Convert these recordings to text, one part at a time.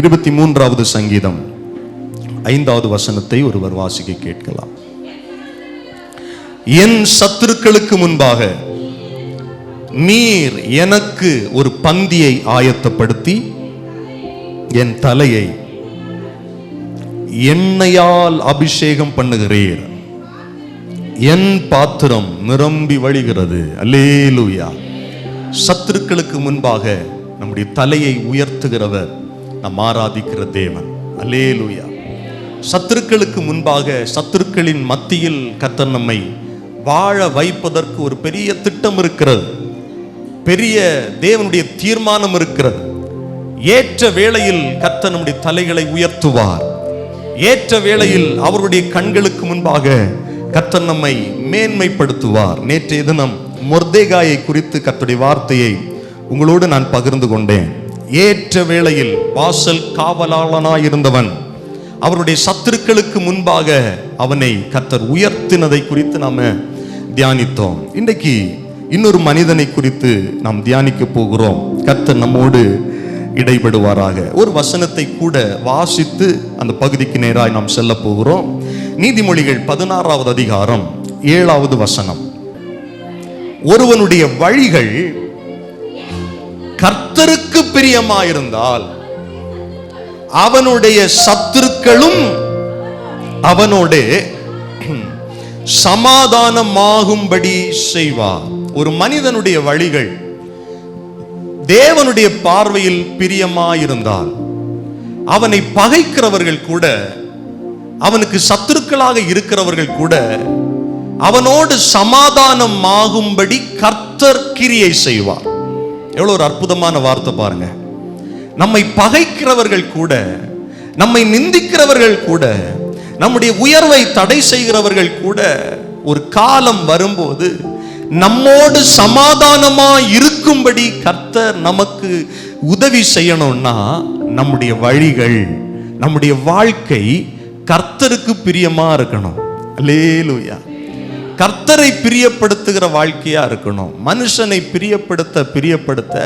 இருபத்தி மூன்றாவது சங்கீதம். ஐந்தாவது வசனத்தை ஒருவர் வாசிக்க கேட்கலாம். என் சத்துருக்களுக்கு முன்பாக நீர் எனக்கு ஒரு பந்தியை ஆயத்தப்படுத்தி என் தலையை எண்ணெயால் அபிஷேகம் பண்ணுகிறீர். என் பாத்திரம் நிரம்பி வழிகிறது. அல்லேலூயா. சத்துருக்களுக்கு முன்பாக நம்முடைய தலையை உயர்த்துகிறவர் நம் ஆராதிக்கிற தேவன். அல்லேலூயா. சத்துருக்களுக்கு முன்பாக சத்துருக்களின் மத்தியில் கத்தர் நம்மை வாழ வைப்பதற்கு ஒரு பெரிய திட்டம் இருக்கிறது. பெரிய தேவனுடைய தீர்மானம் இருக்கிறது. ஏற்ற வேளையில் கத்த நம்முடைய தலைகளை உயர்த்துவார். ஏற்ற வேளையில் அவருடைய கண்களுக்கு முன்பாக கத்தன் நம்மை மேன்மைப்படுத்துவார். நேற்றைய தினம் மொர்தேகாயை குறித்து கத்துடைய வார்த்தையை உங்களோடு நான் பகிர்ந்து கொண்டேன். ஏற்ற வேளையில் வாசல் காவலாளனாயிருந்தவன் அவருடைய சத்துருக்களுக்கு முன்பாக அவனை கத்தர் உயர்த்தினதை குறித்து நாம தியானித்தோம். இன்றைக்கு இன்னொரு மனிதனை குறித்து நாம் தியானிக்க போகிறோம். கத்தர் நம்மோடு இடைபடுவாராக. ஒரு வசனத்தை கூட வாசித்து அந்த பகுதிக்கு நேராய் நாம் செல்ல போகிறோம். நீதிமொழிகள் பதினாறாவது அதிகாரம் ஏழாவது வசனம். ஒருவனுடைய வழிகள் கர்த்தருக்கு பிரியமாயிருந்தால் அவனுடைய சத்துருக்களும் அவனோட சமாதானமாகும்படி செய்வார். ஒரு மனிதனுடைய வழிகள் தேவனுடைய பார்வையில் பிரியமாயிருந்தால் அவனை பகைக்கிறவர்கள் கூட அவனுக்கு சத்துருக்களாக இருக்கிறவர்கள் கூட அவனோடு சமாதானம் ஆகும்படி கர்த்தர் கிரியை செய்வார். எவ்வளோ ஒரு அற்புதமான வார்த்தை பாருங்க. நம்மை பகைக்கிறவர்கள் கூட நம்மை நிந்திக்கிறவர்கள் கூட நம்முடைய உயர்வை தடை செய்கிறவர்கள் கூட ஒரு காலம் வரும்போது நம்மோடு சமாதானமா இருக்கும்படி கர்த்தர் நமக்கு உதவி செய்யணும்னா நம்முடைய வழிகள் நம்முடைய வாழ்க்கை கர்த்தருக்கு பிரியமா இருக்கணும். அல்லேலூயா. கர்த்தரை பிரியப்படுத்துகிற வாழ்க்கையாக இருக்கணும். மனுஷனை பிரியப்படுத்த பிரியப்படுத்த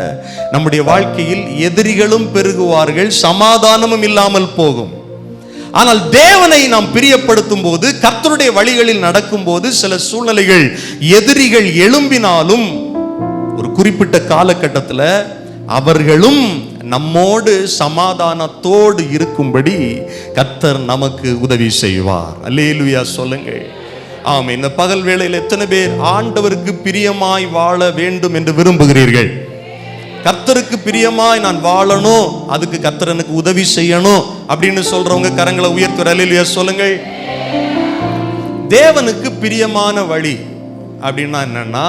நம்முடைய வாழ்க்கையில் எதிரிகளும் பெருகுவார்கள் சமாதானமும் இல்லாமல் போகும். ஆனால் தேவனை நாம் பிரியப்படுத்தும் போது கர்த்தருடைய வழிகளில் நடக்கும்போது சில சூழ்நிலைகள் எதிரிகள் எழும்பினாலும் ஒரு குறிப்பிட்ட காலகட்டத்தில் அவர்களும் நம்மோடு சமாதானத்தோடு இருக்கும்படி கர்த்தர் நமக்கு உதவி செய்வார். அல்லேலுயா சொல்லுங்கள். ஆம் இந்த பகல் வேளையில் எத்தனை பேர் ஆண்டவருக்கு பிரியமாய் வாழ வேண்டும் என்று விரும்புகிறீர்கள்? கர்த்தருக்கு பிரியமாய் நான் வாழணும் அதுக்கு கர்த்தர் எனக்கு உதவி செய்யணும் அப்படின்னு சொல்றவங்க கரங்களை உயர்த்துற சொல்லுங்கள். தேவனுக்கு பிரியமான வழி அப்படின்னா என்னன்னா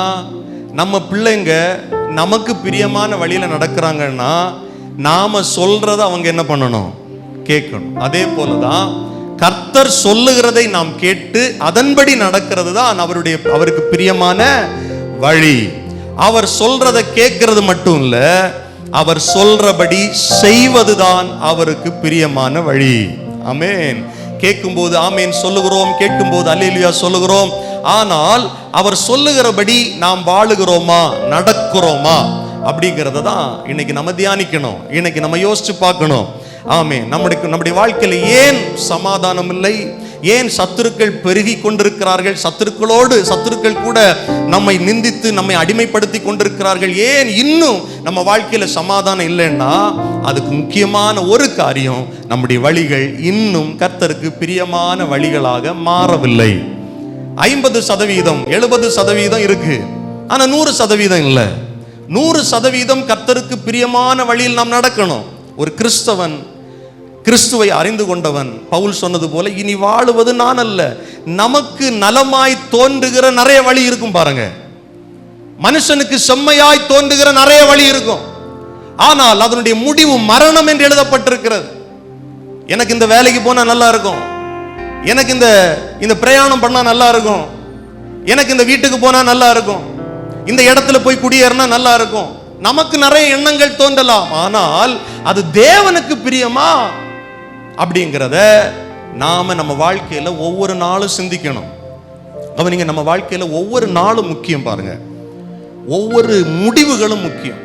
நம்ம பிள்ளைங்க நமக்கு பிரியமான வழியில நடக்கிறாங்கன்னா நாம சொல்றத அவங்க என்ன பண்ணணும்? கேட்கணும். அதே போலதான் கர்த்தர் சொல்லுகிறதை நாம் கேட்டு அதன்படி நடக்கிறது தான் அவருடைய அவருக்கு பிரியமான வழி. அவர் சொல்றதை கேட்கறது மட்டும் இல்ல அவர் சொல்றபடி செய்வதுதான் அவருக்கு பிரியமான வழி. ஆமென். கேட்கும்போது ஆமேன் சொல்லுகிறோம் கேட்கும்போது அல்லேலியா சொல்லுகிறோம். ஆனால் அவர் சொல்லுகிறபடி நாம் வாழுகிறோமா நடக்கிறோமா அப்படிங்கிறத தான் இன்னைக்கு நம்ம தியானிக்கணும். இன்னைக்கு நம்ம யோசிச்சு பார்க்கணும். ஆமே நம்முடைய நம்முடைய வாழ்க்கையில் ஏன் சமாதானம் இல்லை ஏன் சத்துருக்கள் பெருகி கொண்டிருக்கிறார்கள்? சத்துருக்களோடு சத்துருக்கள் கூட நம்மை நிந்தித்து நம்மை அடிமைப்படுத்தி கொண்டிருக்கிறார்கள். ஏன் இன்னும் நம்ம வாழ்க்கையில் சமாதானம் இல்லைன்னா அதுக்கு முக்கியமான ஒரு காரியம் நம்முடைய வழிகள் இன்னும் கர்த்தருக்கு பிரியமான வழிகளாக மாறவில்லை. ஐம்பது சதவீதம் எழுபது சதவீதம் இருக்கு. ஆனால் நூறு சதவீதம் இல்லை. நூறு சதவீதம் கர்த்தருக்கு பிரியமான வழியில் நாம் நடக்கணும். ஒரு கிறிஸ்தவன் கிறிஸ்துவை அறிந்து கொண்டவன். பவுல் சொன்னது போல இனி வாழுவது நான் அல்ல நமக்கு நலமாய் தோன்றுகிற நிறைய வழி இருக்கும் பாருங்க. மனுஷனுக்கு செம்மையாய் தோன்றுகிற நிறைய வழி இருக்கும். ஆனால் அதனுடைய முடிவு மரணம் என்று எழுதப்பட்டிருக்கிறது. எனக்கு இந்த வேலைக்கு போனா நல்லா இருக்கும். எனக்கு இந்த இந்த பிரயாணம் பண்ணா நல்லா இருக்கும். எனக்கு இந்த வீட்டுக்கு போனா நல்லா இருக்கும். இந்த இடத்துல போய் குடியேறினா நல்லா இருக்கும். நமக்கு நிறைய எண்ணங்கள் தோன்றலாம். ஆனால் அது தேவனுக்கு பிரியமா? அப்படிங்கிறத நாம நம்ம வாழ்க்கையில ஒவ்வொரு நாளும் சிந்திக்கணும். கவனிங்க நம்ம வாழ்க்கையில ஒவ்வொரு நாளும் முக்கியம் பாருங்க. ஒவ்வொரு முடிவுகளும் முக்கியம்.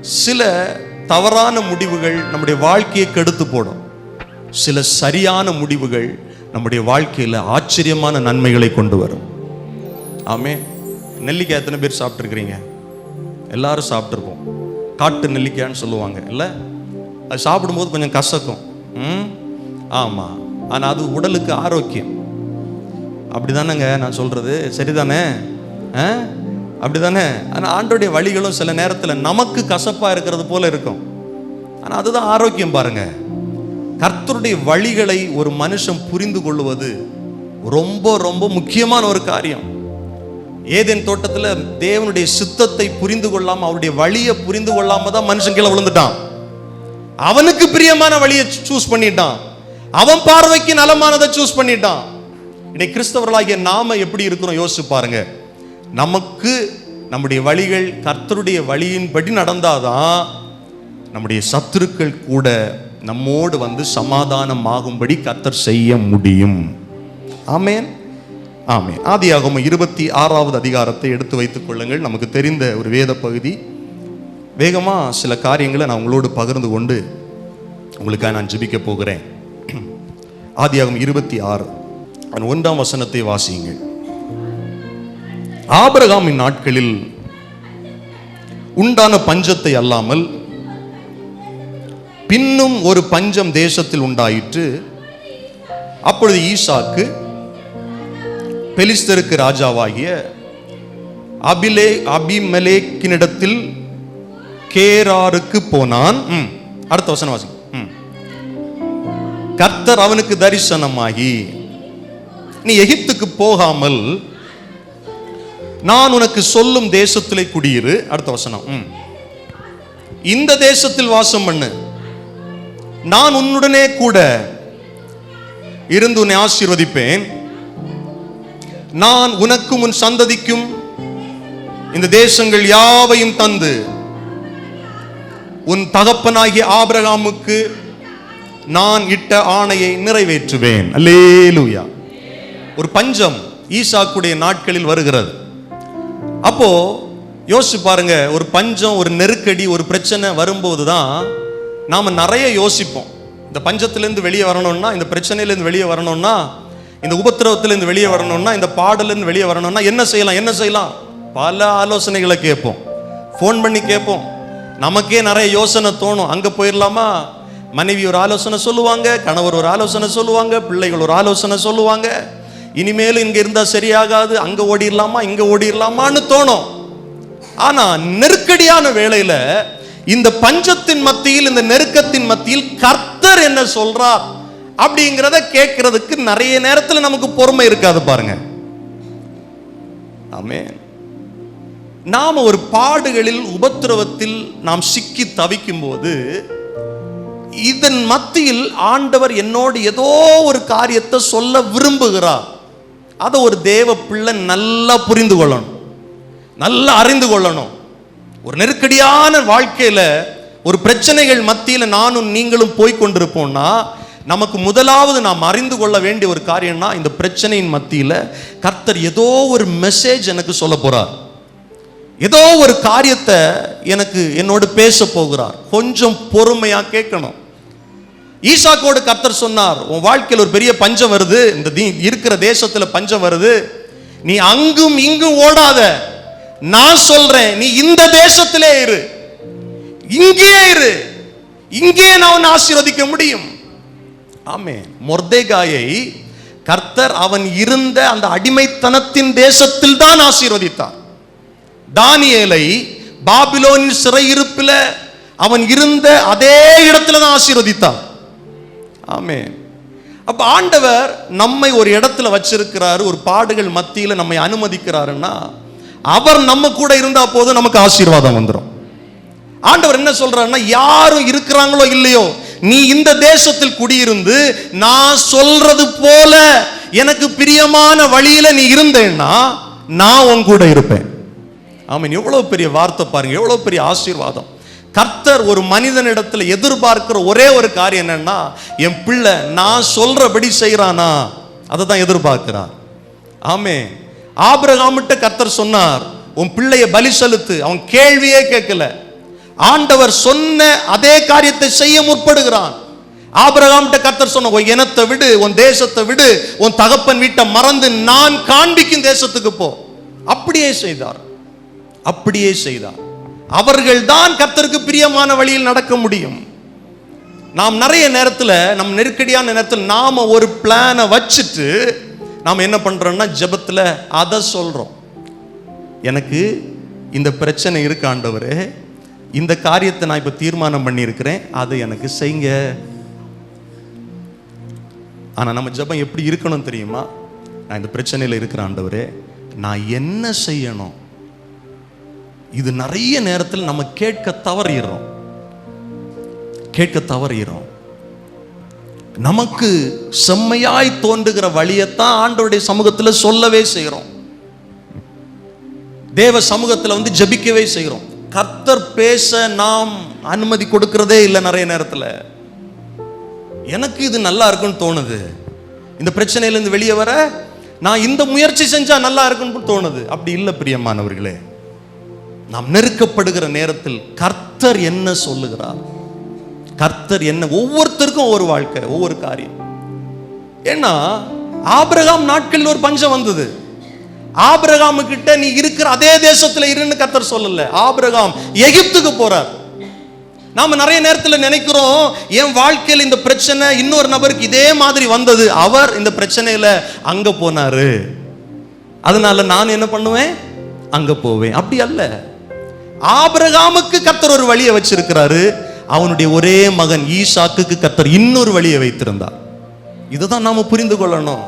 சில தவறான முடிவுகள் நம்முடைய வாழ்க்கையை கெடுத்து போடும். சில சரியான முடிவுகள் நம்முடைய வாழ்க்கையில் ஆச்சரியமான நன்மைகளை கொண்டு வரும். ஆமே நெல்லிக்காய் எத்தனை பேர் சாப்பிட்ருக்கிறீங்க எல்லாரும் சாப்பிட்ருப்போம் காட்டு நெல்லிக்காய்ன்னு சொல்லுவாங்க இல்லை? அது சாப்பிடும்போது கொஞ்சம் கசக்கும். ஆமாம் ஆனால் அது உடலுக்கு ஆரோக்கியம். அப்படிதானேங்க நான் சொல்றது. சரிதானே? ஆ? அப்படிதானே? ஆனால் ஆண்டோடைய வழிகளும் சில நேரத்தில் நமக்கு கசப்பா இருக்கிறது போல இருக்கும். ஆனால் அதுதான் ஆரோக்கியம் பாருங்க. கர்த்தருடைய வழிகளை ஒரு மனுஷன் புரிந்து கொள்வது ரொம்ப ரொம்ப முக்கியமான ஒரு காரியம். ஏதேன் தோட்டத்தில் தேவனுடைய சித்தத்தை புரிந்து கொள்ளாமல் அவருடைய வழியை புரிந்து கொள்ளாமல் தான் மனுஷன் கீழே விழுந்துட்டான். அவனுக்கு பிரியமான வழியை சூஸ் பண்ணிட்டான். அவன் பார்வைக்கு நலமானதை சூஸ் பண்ணிட்டான். இன்னைக்கு கிறிஸ்தவர்களாகிய நாம எப்படி இருக்கிறோம்? யோசிச்சு பாருங்க. நமக்கு நம்முடைய வழிகள் கர்த்தருடைய வழியின்படி நடந்தாதான் நம்முடைய சத்துருக்கள் கூட நம்மோடு வந்து சமாதானமாகும்படி கர்த்தர் செய்ய முடியும். ஆமேன். ஆமே ஆதியாகமம் இருபத்தி ஆறாவது அதிகாரத்தை எடுத்து வைத்துக் கொள்ளுங்கள். நமக்கு தெரிந்த ஒரு வேத பகுதி வேகமாக சில காரியங்களை நான் உங்களோடு பகிர்ந்து கொண்டு உங்களுக்காக நான் ஜெபிக்க போகிறேன். ஆதியாகும் இருபத்தி ஆறு. அதன் ஒன்றாம் வசனத்தை வாசியுங்கள். ஆபரகாமின் நாட்களில் உண்டான பஞ்சத்தை அல்லாமல் பின்னும் ஒரு பஞ்சம் தேசத்தில் உண்டாயிற்று. அப்பொழுது ஈசாக்கு பெலிஸ்தருக்கு ராஜாவாகிய அபிலே அபிமலேக்கினிடத்தில் கேராருக்கு போனான். அடுத்த வசனம் வாசி ம். கர்த்தர் அவனுக்கு தரிசனமாகி நீ எகிப்துக்கு போகாமல் நான் உனக்கு சொல்லும் தேசத்திலே குடியிரு. அடுத்த வசனம். இந்த தேசத்தில் வாசம் பண்ணு. நான் உன்னுடனே கூட இருந்து உன்னை ஆசீர்வதிப்பேன். நான் உனக்கும் உன் சந்ததிக்கும் இந்த தேசங்கள் யாவையும் தந்து உன் தகப்பனாகிய ஆபிரகாமுக்கு நான் இட்ட ஆணையை நிறைவேற்றுவேன். அல்லேலூயா. ஒரு பஞ்சம் ஈசாக்குடைய நாட்களில் வருகிறது. அப்போ யோசிச்சு பாருங்க ஒரு பஞ்சம் ஒரு நெருக்கடி ஒரு பிரச்சனை வரும்போது தான் நாம் நிறைய யோசிப்போம். இந்த பஞ்சத்திலேருந்து வெளியே வரணும்னா இந்த பிரச்சனையிலேருந்து வெளியே வரணும்னா இந்த உபத்திரவத்திலேருந்து வெளியே வரணும்னா இந்த பாடலேருந்து வெளியே வரணும்னா என்ன செய்யலாம் என்ன செய்யலாம்? பல ஆலோசனைகளை கேட்போம். ஃபோன் பண்ணி கேட்போம். நமக்கே நிறைய யோசனை தோணும். அங்கே போயிடலாமா? மனைவி ஒரு ஆலோசனை சொல்லுவாங்க கணவர் ஒரு ஆலோசனை சொல்லுவாங்க பிள்ளைகள் ஒரு ஆலோசனை சொல்லுவாங்க. இனிமேல் இங்கே இருந்தால் சரியாகாது அங்கே ஓடிடலாமா இங்கே ஓடிடலாமான்னு தோணும். ஆனால் நெருக்கடியான வேலையில் இந்த பஞ்சத்தின் மத்தியில் இந்த நெருக்கத்தின் மத்தியில் கர்த்தர் என்ன சொல்றார் அப்படிங்கிறத கேட்கறதுக்கு நிறைய நேரத்தில் நமக்கு பொறுமை இருக்காது பாருங்க. ஆமே நாம் ஒரு பாடுகளில் உபத்திரவத்தில் நாம் சிக்கி தவிக்கும் போது இதன் மத்தியில் ஆண்டவர் என்னோடு ஏதோ ஒரு காரியத்தை சொல்ல விரும்புகிறார். அதை ஒரு தேவ பிள்ளை நல்லா புரிந்து கொள்ளணும். நல்லா அறிந்து கொள்ளணும். ஒரு நெருக்கடியான வாழ்க்கையில் ஒரு பிரச்சனைகள் மத்தியில் நானும் நீங்களும் போய் கொண்டிருப்போம்னா நமக்கு முதலாவது நாம் அறிந்து கொள்ள வேண்டிய ஒரு காரியம்னா இந்த பிரச்சனையின் மத்தியில் கர்த்தர் ஏதோ ஒரு மெசேஜ் எனக்கு சொல்ல போகிறார் ஏதோ ஒரு காரியத்தை எனக்கு என்னோடு பேச போகிறார். கொஞ்சம் பொறுமையாக கேட்கணும். ஈசாக்கோடு கர்த்தர் சொன்னார் உன் வாழ்க்கையில் ஒரு பெரிய பஞ்சம் வருது. இந்த தீ- இருக்கிற தேசத்தில் பஞ்சம் வருது. நீ அங்கும் இங்கும் ஓடாத. நான் சொல்றேன் நீ இந்த தேசத்திலே இரு. இங்கே இரு. இங்கே நான் உன்னை ஆசீர்வதிக்க முடியும். ஆமே மொர்தேகாயை கர்த்தர் அவன் இருந்த அந்த அடிமைத்தனத்தின் தேசத்தில் தான் ஆசீர்வதித்தார். தானியலை பாபிலோனின் சிறையிருப்பில் அவன் இருந்த அதே இடத்துல தான் ஆசீர்வதித்தான். ஆமே அப்ப ஆண்டவர் நம்மை ஒரு இடத்துல வச்சிருக்கிறாரு ஒரு பாடுகள் மத்தியில் நம்மை அனுமதிக்கிறாருன்னா அவர் நம்ம கூட இருந்தா போதும் நமக்கு ஆசீர்வாதம் வந்துடும் ஆண்டவர் என்ன சொல்றாருன்னா யாரும் இருக்கிறாங்களோ இல்லையோ நீ இந்த தேசத்தில் குடியிருந்து நான் சொல்றது போல எனக்கு பிரியமான வழியில நீ இருந்தேன்னா நான் உன் கூட இருப்பேன். ஆமீன். எவ்வளோ பெரிய வார்த்தை பாருங்க. எவ்வளோ பெரிய ஆசீர்வாதம். கர்த்தர் ஒரு மனிதனிடத்தில் எதிர்பார்க்கிற ஒரே ஒரு காரியம் என்னன்னா என் பிள்ளை நான் சொல்கிறபடி செய்கிறானா அதை தான் எதிர்பார்க்கிறார். ஆமே ஆபிரகாமிட்ட கர்த்தர் சொன்னார் உன் பிள்ளைய பலி செலுத்து. அவன் கேள்வியே கேட்கல. ஆண்டவர் சொன்ன அதே காரியத்தை செய்ய முற்படுகிறான். ஆபிரகாம்கிட்ட கர்த்தர் சொன்ன உன் இனத்தை விடு உன் தேசத்தை விடு உன் தகப்பன் வீட்டை மறந்து நான் காண்பிக்கும் தேசத்துக்கு போ. அப்படியே செய்தார். அப்படியே செய்தார் அவர்கள் தான் கர்த்தருக்கு பிரியமான வழியில் நடக்க முடியும். நாம் நிறைய நேரத்தில் நம் நெருக்கடியான நேரத்தில் நாம் ஒரு பிளானை வச்சுட்டு நாம் என்ன பண்ணுறோன்னா ஜபத்தில் அதை சொல்கிறோம் எனக்கு இந்த பிரச்சனை இருக்காண்டவர் இந்த காரியத்தை நான் இப்போ தீர்மானம் பண்ணியிருக்கிறேன். அதை எனக்கு செய்யுங்க ஆனால் நம்ம ஜெபம் எப்படி இருக்கணும் தெரியுமா? நான் இந்த பிரச்சனையில் இருக்கிற ஆண்டவரே நான் என்ன செய்யணும்? இது நிறைய நேரத்தில் நம்ம கேட்க தவறிடுறோம். கேட்க தவறுகிறோம் நமக்கு செம்மையாய் தோன்றுகிற வழியைத்தான் ஆண்டோடைய சமூகத்தில் சொல்லவே செய்கிறோம் தேவ சமூகத்தில் வந்து ஜெபிக்கவே செய்கிறோம் கர்த்தர் பேச நாம் அனுமதி கொடுக்கிறதே இல்லை நிறைய நேரத்தில். எனக்கு இது நல்லா இருக்குன்னு தோணுது. இந்த பிரச்சனையிலேருந்து வெளியே வர நான் இந்த முயற்சி செஞ்சா நல்லா இருக்குன்னு தோணுது. அப்படி இல்லை பிரியமானவர்களே. நாம் நெருக்கப்படுகிற நேரத்தில் கர்த்தர் என்ன சொல்லுகிறார்? கர்த்தர் என்ன? ஒவ்வொருத்தருக்கும் ஒவ்வொரு வாழ்க்கை ஒவ்வொரு காரியம். ஏன்னா ஆபிரகாம் நாட்களில் ஒரு பஞ்சம் வந்தது. ஆபிரகாம் கிட்ட நீ இருக்கிற அதே தேசத்துல இருன்னு கர்த்தர் சொல்லல. ஆபிரகாம் எகிப்துக்கு போறார். நாம நிறைய நேரத்தில் நினைக்கிறோம் என் வாழ்க்கையில் இந்த பிரச்சனை இன்னொரு நபருக்கு இதே மாதிரி வந்தது. அவர் இந்த பிரச்சனையில அங்க போனாரு. அதனால நான் என்ன பண்ணுவேன்? அங்க போவேன். அப்படி அல்ல. ஆபிரகாமுக்கு கத்தர் ஒரு வழியை வச்சிருக்கிறாரு. அவனுடைய ஒரே மகன் ஈசாக்குக்கு கத்தர் இன்னொரு வழியை வைத்திருந்தார். இதுதான் நாம புரிந்து கொள்ளணும்.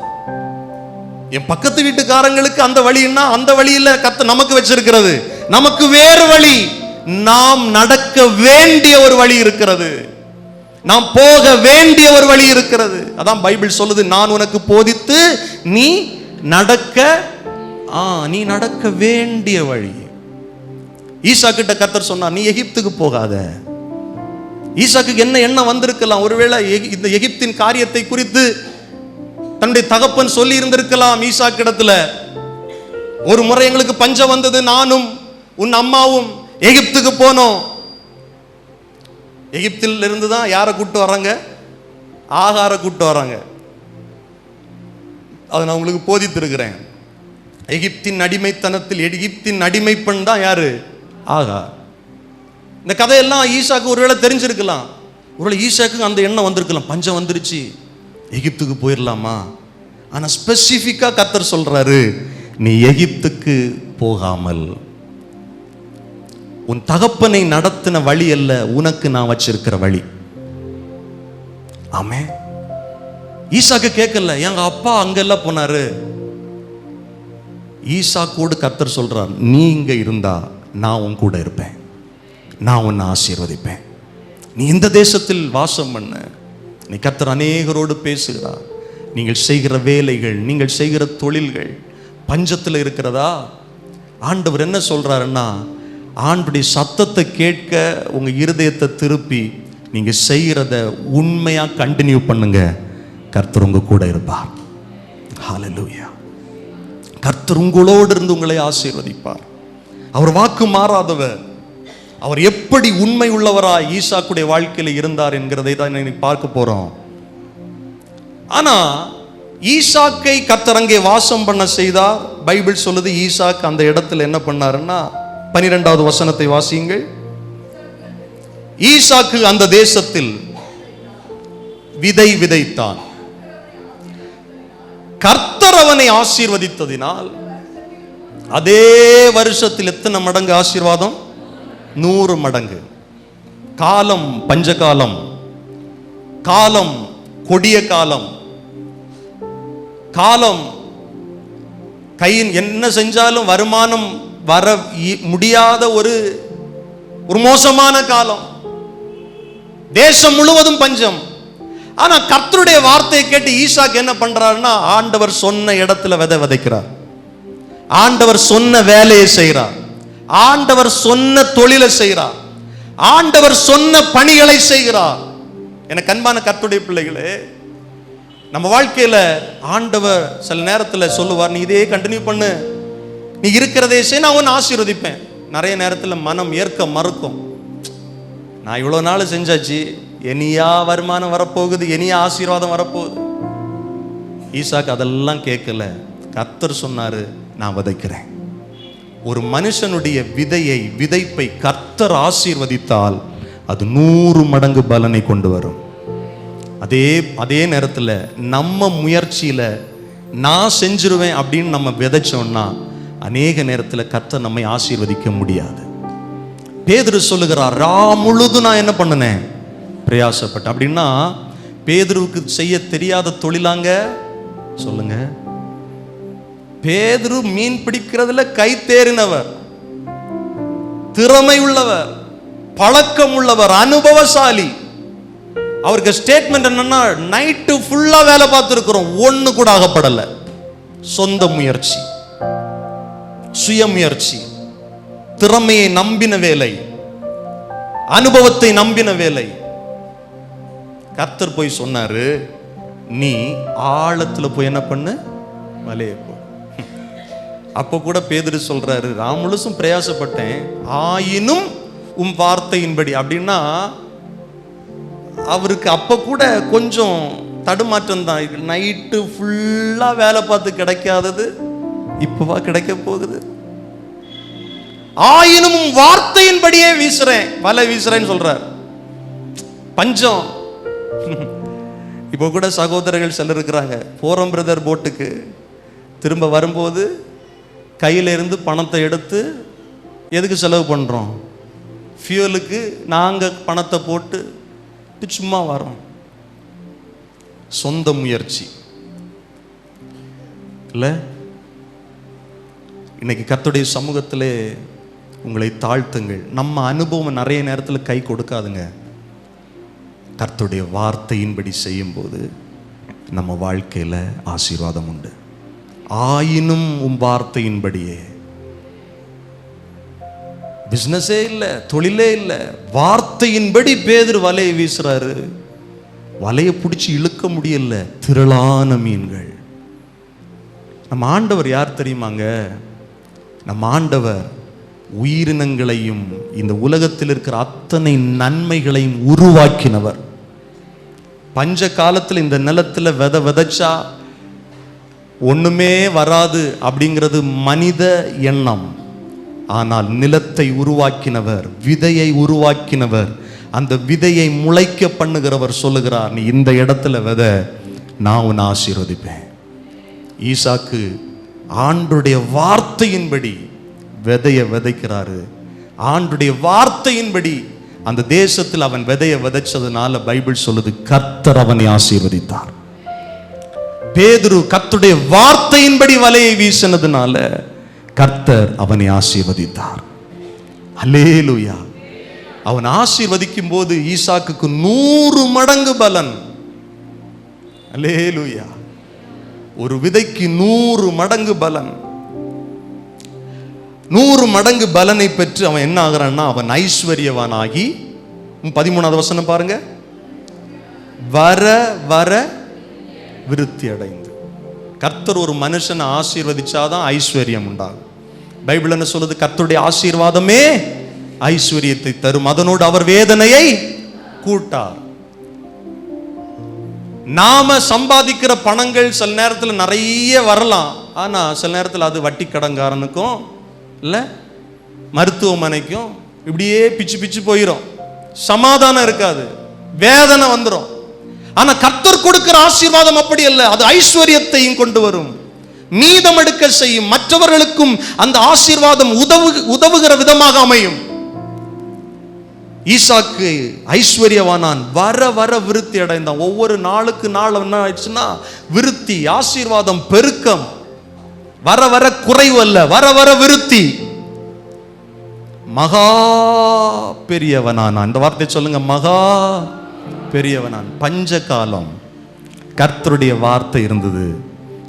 என் பக்கத்து வீட்டுக்காரங்களுக்கு அந்த வழின்னா அந்த வழியில கத்த நமக்கு வச்சிருக்கிறது. நமக்கு வேறு வழி. நாம் நடக்க வேண்டிய ஒரு வழி இருக்கிறது. நாம் போக வேண்டிய ஒரு வழி இருக்கிறது. அதான் பைபிள் சொல்லுது நான் உனக்கு போதித்து நீ நடக்க ஆ நீ நடக்க வேண்டிய வழி. ஈசா கிட்ட கத்தர் சொன்னா நீ எகிப்துக்கு போகாத. ஈசாக்கு என்ன எண்ணம் வந்திருக்கலாம்? ஒருவேளை இந்த எகிப்தின் காரியத்தை குறித்து தன்னுடைய தகப்பன் சொல்லி இருந்திருக்கலாம் ஈசா கிடத்துல ஒரு முறை எங்களுக்கு பஞ்சம் வந்தது நானும் உன் அம்மாவும் எகிப்துக்கு போனோம். எகிப்தில் இருந்து தான் யாரை கூட்டு வராங்க ஆகார கூட்டு வராங்க அதை நான் உங்களுக்கு போதித்திருக்கிறேன். எகிப்தின் அடிமைத்தனத்தில் எகிப்தின் அடிமைப்பெண் தான் யாரு? ஆகா. இந்த கதையெல்லாம் ஈஷாக்கு ஒருவேளை தெரிஞ்சிருக்கலாம். ஒருவேளை ஈஷாக்கு அந்த எண்ணம் வந்திருக்கலாம். பஞ்சம் வந்துருச்சு. எகிப்துக்கு போயிடலாமா ஆனால் ஸ்பெசிஃபிக்காக கத்தர் சொல்கிறாரு நீ எகிப்துக்கு போகாமல். உன் தகப்பனை நடத்தின வழி அல்ல உனக்கு நான் வச்சிருக்கிற வழி. ஆமே ஈசாக்கு கேட்கல எங்க அப்பா அங்கெல்லாம் போனாரு. ஈசாக்கோடு கத்தர் சொல்றார் நீ இங்க இருந்தா நான் உன் கூட இருப்பேன். நான் உன்னை ஆசீர்வதிப்பேன். நீ இந்த தேசத்தில் வாசம் பண்ண. நீ கத்தர் அநேகரோடு பேசுகிறார். நீங்கள் செய்கிற வேலைகள் நீங்கள் செய்கிற தொழில்கள் பஞ்சத்தில் இருக்கிறதா? ஆண்டவர் என்ன சொல்கிறாருன்னா ஆண்டுடைய சத்தத்தை கேட்க உங்கள் இருதயத்தை திருப்பி நீங்கள் செய்கிறத உண்மையாக கண்டினியூ பண்ணுங்க. கர்த்தர் உங்கள் கூட இருப்பார். ஹாலலூயா கர்த்தர் உங்களோடு இருந்து உங்களை ஆசீர்வதிப்பார். அவர் வாக்கு மாறாதவர். அவர் எப்படி உண்மை உள்ளவராய் ஈசாக்குடைய வாழ்க்கையில் இருந்தார் என்கிறதை தான் இன்னைக்கு பார்க்க போறோம். ஆனா ஈசாக்கை கர்த்தர் அங்கே வாசம் பண்ண செய்தார். பைபிள் சொல்லுது ஈசாக் அந்த இடத்துல என்ன பண்ணாருன்னா பனிரெண்டாவது வசனத்தை வாசியுங்கள். ஈசாக்கு அந்த தேசத்தில் விதை விதைத்தான். கர்த்தர் அவனை ஆசீர்வதித்ததினால் அதே வருஷத்தில் எத்தனை மடங்கு ஆசீர்வாதம்? நூறு மடங்கு. காலம் பஞ்சகாலம். காலம் கொடிய காலம். காலம் கையின் என்ன செஞ்சாலும் வருமானம் வர இ- முடியாத ஒரு ஒரு மோசமான காலம். தேசம் முழுவதும் பஞ்சம். ஆனா கர்த்தருடைய வார்த்தையை கேட்டு ஈசாக்கு என்ன பண்றாருன்னா ஆண்டவர் சொன்ன இடத்துல விதை விதைக்கிறார். ஆண்டவர் சொன்ன வேலையை செய்கிறார். ஆண்டவர் சொன்ன தொழிலை செய்கிறார். ஆண்டவர் சொன்ன பணிகளை செய்கிறார். எனக்கு அன்பான கத்துடைய பிள்ளைகளே நம்ம வாழ்க்கையில் ஆண்டவர் சில நேரத்தில் சொல்லுவார் நீ இதே கண்டினியூ பண்ணு. நீ இருக்கிறதே செய் நான் ஒன்று ஆசீர்வதிப்பேன். நிறைய நேரத்தில் மனம் ஏற்க மறுக்கும். நான் இவ்வளோ நாள் செஞ்சாச்சு இனியா வருமானம் வரப்போகுது இனியா ஆசீர்வாதம் வரப்போகுது. ஈசாக்கு அதெல்லாம் கேட்கல. கத்தர் சொன்னார் நான் விதைக்கிறேன். ஒரு மனுஷனுடைய விதையை விதைப்பை கர்த்தர் ஆசீர்வதித்தால் அது நூறு மடங்கு பலனை கொண்டு வரும். அதே அதே நேரத்தில் நம்ம முயற்சியில் நான் செஞ்சிருவேன் அப்படின்னு நம்ம விதைச்சோம்னா அநேக நேரத்தில் கர்த்தர் நம்மை ஆசீர்வதிக்க முடியாது. பேதுரு சொல்லுகிறார் ரா முழுதும் நான் என்ன பண்ணினேன்? பிரயாசப்பட்டேன். அப்படின்னா பேதுருவுக்கு செய்ய தெரியாத தொழிலாங்க சொல்லுங்கள் பேதுரு மீன் பிடிக்கிறதுல கை தேறினவர். திறமை உள்ளவர் பழக்கம் உள்ளவர் அனுபவசாலி. அவருக்கு ஸ்டேட்மெண்ட் என்னன்னா நைட்டு ஃபுல்லா வேலை பார்த்துருக்கிறோம் ஒன்னு கூட ஆகப்படல. சொந்த முயற்சி சுய முயற்சி திறமையை நம்பின வேலை அனுபவத்தை நம்பின வேலை. கர்த்தர் போய் சொன்னாரு நீ ஆழத்துல போய் என்ன பண்ணு? மலையை போ. அப்போ கூட பேதுரு சொல்றாரு நான் முழுசும் பிரயாசப்பட்டேன் ஆயினும் உம் வார்த்தையின்படி. அப்படின்னா அவருக்கு அப்போ கூட கொஞ்சம் தடுமாற்றம் தான். நைட்டு ஃபுல்லாக வேலை பார்த்து கிடைக்காதது இப்போவா கிடைக்க போகுது? ஆயினும் வார்த்தையின்படியே வீசுறேன் வலை வீசுறேன்னு சொல்றார். பஞ்சம். இப்போ கூட சகோதரர்கள் சிலர் இருக்கிறாங்க போறோம் பிரதர் போட்டுக்கு திரும்ப வரும்போது கையிலேருந்து பணத்தை எடுத்து எதுக்கு செலவு பண்ணுறோம் ஃபியூலுக்கு நாங்கள் பணத்தை போட்டு சும்மா வரோம் சொந்த முயற்சி. இல்லை? இன்னைக்கு கத்துடைய சமூகத்திலே உங்களை தாழ்த்துங்கள். நம்ம அனுபவம் நிறைய நேரத்தில் கை கொடுக்காதுங்க. கர்த்துடைய வார்த்தையின்படி செய்யும்போது நம்ம வாழ்க்கையில் ஆசீர்வாதம் உண்டு. ஆயினும் உம் வார்த்தையின்படியே. பிஸ்னஸே இல்லை தொழிலே இல்லை வார்த்தையின்படி பேதர் வலையை வீசுறாரு. வலையை பிடிச்சி இழுக்க முடியல திரளான மீன்கள். நம்ம ஆண்டவர் யார் தெரியுமாங்க? நம்ம ஆண்டவர் உயிரினங்களையும் இந்த உலகத்தில் இருக்கிற அத்தனை நன்மைகளையும் உருவாக்கினவர். பஞ்ச காலத்தில் இந்த நிலத்துல வித விதைச்சா ஒண்ணுமே வராது அப்படிங்கிறது மனித எண்ணம். ஆனால் நிலத்தை உருவாக்கினவர் விதையை உருவாக்கினவர் அந்த விதையை முளைக்க பண்ணுகிறவர் சொல்லுகிறார் நீ இந்த இடத்துல விதை நான் உன்னை ஆசீர்வதிப்பேன். ஈசாக்கு ஆண்டுடைய வார்த்தையின்படி விதையை விதைக்கிறாரு. ஆண்டுடைய வார்த்தையின்படி அந்த தேசத்தில் அவன் விதையை விதைச்சதுனால பைபிள் சொல்லுது கர்த்தர் அவனை ஆசீர்வதித்தார். பேதுரு கத்துடைய வார்த்தையின்படி வலையை வீசினதுனால கர்த்தர் அவனை ஆசீர்வதித்தார். அலேலுயா அவன் ஆசீர்வதிக்கும் போது ஈசாக்கு நூறு மடங்கு பலன். அலேலுயா ஒரு விதைக்கு நூறு மடங்கு பலன். நூறு மடங்கு பலனை பெற்று அவன் என்ன ஆகிறான்னா அவன் ஐஸ்வர்யவானாகி பதிமூணாவது வசனம் பாருங்க. வர வர விருத்தி அடைந்து கர்த்தர் ஒரு மனுஷனை ஆசீர்வதிச்சாதான் ஐஸ்வர்யம் உண்டாகும். பைபிள் என்ன சொல்லுது? கர்த்தருடைய ஆசீர்வாதமே ஐஸ்வர்யத்தை தரும். அதனோடு அவர் வேதனையை கூட்டார். நாம சம்பாதிக்கிற பணங்கள் சில நேரத்தில் நிறைய வரலாம். ஆனா சில நேரத்தில் அது வட்டி கடங்காரனுக்கும் இல்லை மருத்துவமனைக்கும் இப்படியே பிச்சு பிச்சு போயிடும் சமாதானம் இருக்காது. வேதனை வந்துடும் ஆனா கர்த்தர் கொடுக்கிற ஆசீர்வாதம் அப்படி அல்ல. அது ஐஸ்வர்யத்தையும் கொண்டு வரும். மீதம் எடுக்க செய்யும் மற்றவர்களுக்கும் அந்த ஆசீர்வாதம் உதவு உதவுகிற விதமாக அமையும். ஈசாக்கு ஐஸ்வர்யவானான் வர வர விருத்தி அடைந்தான். ஒவ்வொரு நாளுக்கு நாள் என்ன ஆயிடுச்சுன்னா விருத்தி ஆசீர்வாதம் பெருக்கம். வர வர குறைவு அல்ல. வர வர விருத்தி. மகா பெரியவனானான். இந்த வார்த்தை சொல்லுங்க மகா பெரியவனான். பஞ்ச காலம் கர்த்தருடைய வார்த்தை இருந்தது.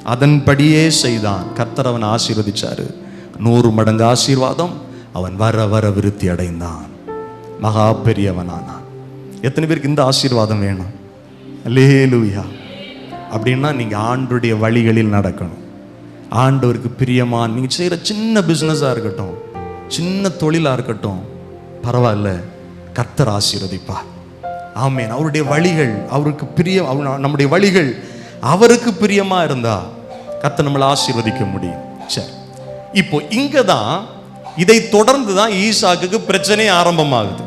அதன்படியே செய்தான். கர்த்தர் அவன் ஆசீர்வதிச்சாரு. நூறு மடங்கு ஆசீர்வாதம் அவன் வர வர விருத்தி அடைந்தான். மகா பெரியவனானான். எத்தனை பேருக்கு இந்த ஆசீர்வாதம் வேணும்? லேலுயா அப்படின்னா நீங்க ஆண்டுடைய வழிகளில் நடக்கணும். ஆண்டவருக்கு பிரியமா நீங்க செய்யற சின்ன பிசினஸா இருக்கட்டும் சின்ன தொழிலா இருக்கட்டும் பரவாயில்ல. கர்த்தர் ஆசீர்வதிப்பார். ஆமேன். அவருடைய வழிகள் அவருக்கு பிரிய நம்முடைய வழிகள் அவருக்கு பிரியமா இருந்தா கத்தை நம்மளை ஆசீர்வதிக்க முடியும். சரி. இப்போ இங்க தான் இதை தொடர்ந்து தான் ஈசாக்குக்கு பிரச்சனை ஆரம்பமாகுது.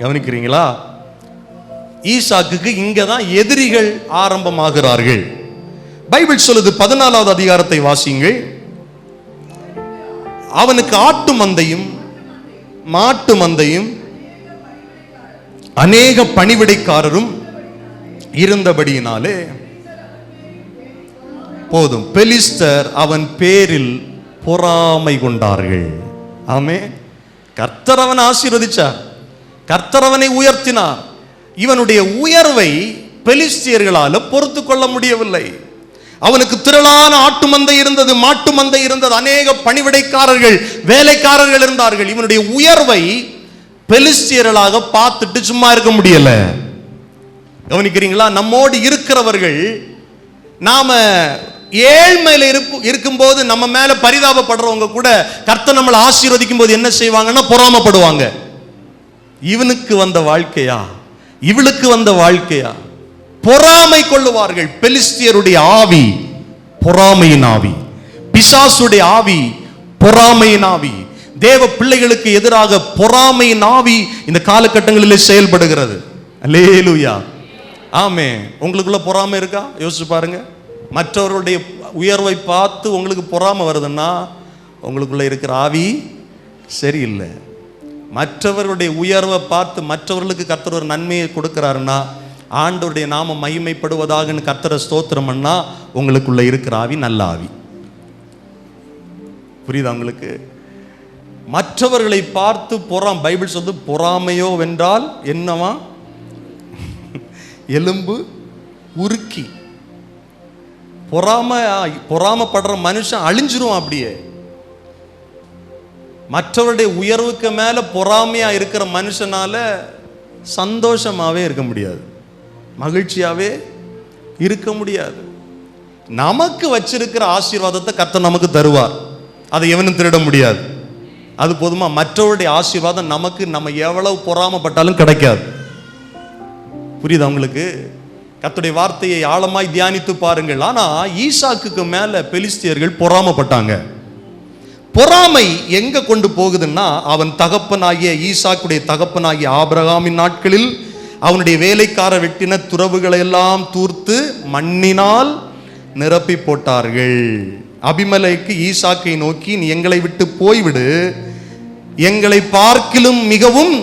கவனிக்கிறீங்களா? ஈசாக்குக்கு இங்க தான் எதிரிகள் ஆரம்பமாகிறார்கள். பைபிள் சொல்லுது பதினாலாவது அதிகாரத்தை வாசியுங்கள். அவனுக்கு ஆட்டு மந்தையும் மாட்டு மந்தையும் அநேக பணிவிடைக்காரரும் இருந்தபடியினாலே போதும். பெலிஸ்டர் அவன் பேரில் பொறாமை கொண்டார்கள். ஆமே கர்த்தரவன் ஆசீர்வதிச்சார். கர்த்தரவனை உயர்த்தினார். இவனுடைய உயர்வை பெலிஸ்தியர்களால் பொறுத்து கொள்ள முடியவில்லை. அவனுக்கு திரளான ஆட்டு மந்தை இருந்தது மாட்டு மந்தை இருந்தது. அநேக பணிவிடைக்காரர்கள் வேலைக்காரர்கள் இருந்தார்கள். இவனுடைய உயர்வை பெலிஸ்டியர்களாக பார்த்துட்டு சும்மா இருக்க முடியல. கவனிக்கிறீங்களா? நம்மோடு இருக்கிறவர்கள் நாம ஏழ்மையில இருப்பு இருக்கும்போது நம்ம மேல பரிதாபப்படுறவங்க கூட கர்த்தர் நம்மளை ஆசீர்வதிக்கும் போது என்ன செய்வாங்கன்னா பொறாமப்படுவாங்க. இவனுக்கு வந்த வாழ்க்கையா? இவளுக்கு வந்த வாழ்க்கையா? பொறாமை கொள்ளுவார்கள். பெலிஸ்தியருடைய ஆவி பொறாமையின் ஆவி. பிசாசுடைய ஆவி பொறாமையின் ஆவி. தேவ பிள்ளைகளுக்கு எதிராக பொறாமையின் ஆவி இந்த காலகட்டங்களிலே செயல்படுகிறது. லேலுயா ஆமே உங்களுக்குள்ள பொறாமை இருக்கா? யோசிச்சு பாருங்க. மற்றவர்களுடைய உயர்வை பார்த்து உங்களுக்கு பொறாமை வருதுன்னா உங்களுக்குள்ள இருக்கிற ஆவி சரியில்லை. மற்றவர்களுடைய உயர்வை பார்த்து மற்றவர்களுக்கு கர்த்தர் ஒரு நன்மையை கொடுக்கிறாருன்னா ஆண்டவருடைய நாம மகிமைப்படுவதாகன்னு கர்த்தரை ஸ்தோத்திரம்னா உங்களுக்குள்ள இருக்கிற ஆவி நல்ல ஆவி. புரியுதா உங்களுக்கு? மற்றவர்களை பார்த்து பொறாம். பைபிள் சொல்லுது பொறாமையோ வென்றால் என்னவா? எலும்பு உருக்கி. பொறாம பொறாமப்படுற மனுஷன் அழிஞ்சிரும் அப்படியே. மற்றவருடைய உயர்வுக்கு மேல பொறாமையா இருக்கிற மனுஷனால சந்தோஷமாகவே இருக்க முடியாது. மகிழ்ச்சியாவே இருக்க முடியாது. நமக்கு வச்சிருக்கிற ஆசீர்வாதத்தை கர்த்தர் நமக்கு தருவார். அதை எவனும் திருட முடியாது. அது போதுமா? மற்றவருடைய ஆசீர்வாதம் நமக்கு நம்ம எவ்வளவு பொறாமப்பட்டாலும் கிடைக்காது. புரியுது அவங்களுக்கு கத்துடைய வார்த்தையை ஆழமாய் தியானித்து பாருங்கள். ஆனால் ஈசாக்குக்கு மேலே பெலிஸ்தியர்கள் பொறாமப்பட்டாங்க. பொறாமை எங்க கொண்டு போகுதுன்னா அவன் தகப்பனாகிய ஈசாக்குடைய தகப்பனாகிய ஆபிரகாமின் நாட்களில் அவனுடைய வேலைக்கார வெட்டின துறவுகளை எல்லாம் தூர்த்து மண்ணினால் நிரப்பி போட்டார்கள். அபிமலைக்கு ஈசாக்கை நோக்கி நீ எங்களை விட்டு போய்விடு. எங்களை பார்க்கிலும் மிகவும்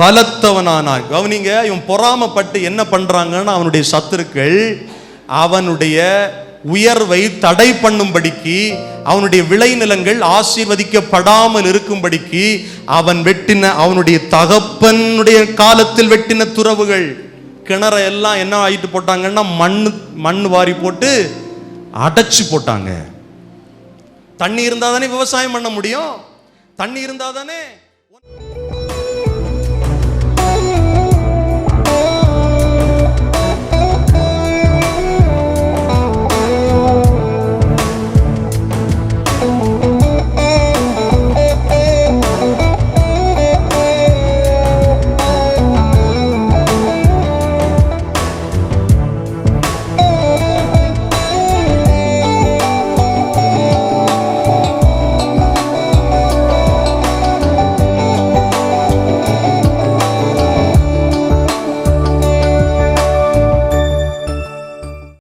பலத்தவனானாய். கவனிங்க இவன் பொறாமப்பட்டு என்ன பண்றாங்கன்னா அவனுடைய சத்துருக்கள் அவனுடைய உயர்வை தடை பண்ணும்படிக்கு அவனுடைய விளைநிலங்கள் ஆசீர்வதிக்கப்படாமல் இருக்கும்படிக்கு அவன் வெட்டின அவனுடைய தகப்பனுடைய காலத்தில் வெட்டின துறவுகள் கிணற எல்லாம் என்ன ஆயிட்டு போட்டாங்கன்னா மண் மண் வாரி போட்டு அடைச்சு போட்டாங்க. தண்ணி இருந்தால் தானே விவசாயம் பண்ண முடியும்? தண்ணி இருந்தால் தானே